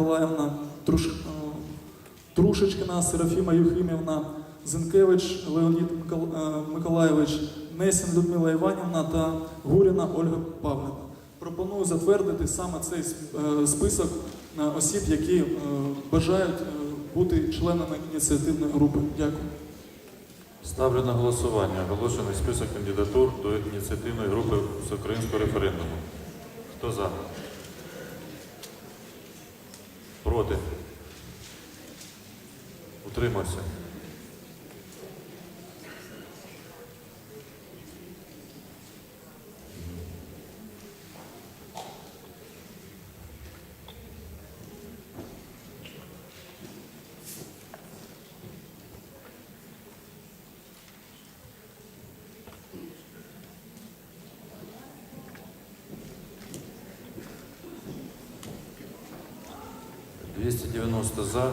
Миколаївна, Труш... е, Трушечкина Серафіма Юхимівна, Зинкевич Леонід Микол- е, Миколайович, Несін Людмила Іванівна та Гуріна Ольга Павлівна. Пропоную затвердити саме цей е, список осіб, які бажають бути членами ініціативної групи. Дякую. Ставлю на голосування оголошений список кандидатур до ініціативної групи всеукраїнського референдуму. Хто за? Проти? Утримався? – 290 за,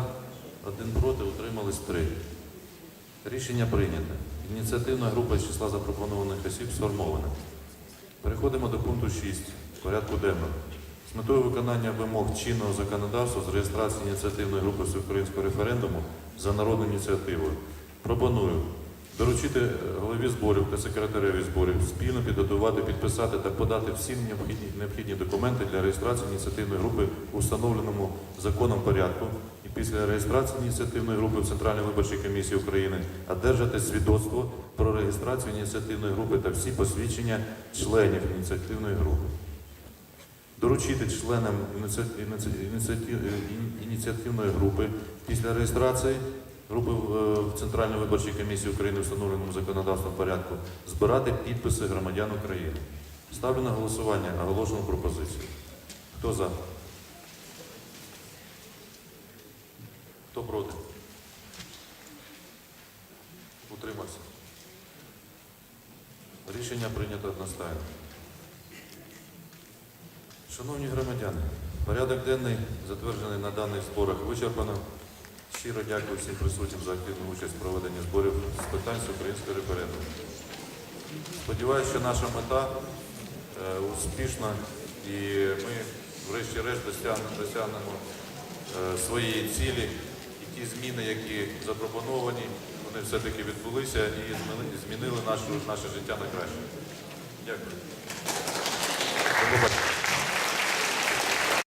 один проти, утримались три. Рішення прийнято. Ініціативна група з числа запропонованих осіб сформована. Переходимо до пункту 6 порядку денного. З метою виконання вимог чинного законодавства з реєстрації ініціативної групи всеукраїнського референдуму за народною ініціативою пропоную доручити е, голові зборів та секретареві зборів спільно підготувати, підписати та подати всі необхідні, необхідні документи для реєстрації ініціативної групи у встановленому законом порядку і після реєстрації ініціативної групи в Центральній виборчій комісії України одержати свідоцтво про реєстрацію ініціативної групи та всі посвідчення членів ініціативної групи. Доручити членам ініці- ініці- ініціатив- іні- ініціативної групи після реєстрації групи в е, Центральній виборчій комісії України встановленому законодавством порядку збирати підписи громадян України. Ставлю на голосування оголошену пропозицію. Хто за? Хто проти? Утримався. Рішення прийнято одностайно. Шановні громадяни, порядок денний затверджений на даних зборах вичерпано. Щиро дякую всім присутнім за активну участь в проведенні зборів з питань українського референдуму. Сподіваюся, що наша мета е, успішна і ми, врешті-решт, досягнемо, е, своєї цілі. І ті зміни, які запропоновані, вони все-таки відбулися і зміни- змінили нашу, наше життя на краще. Дякую.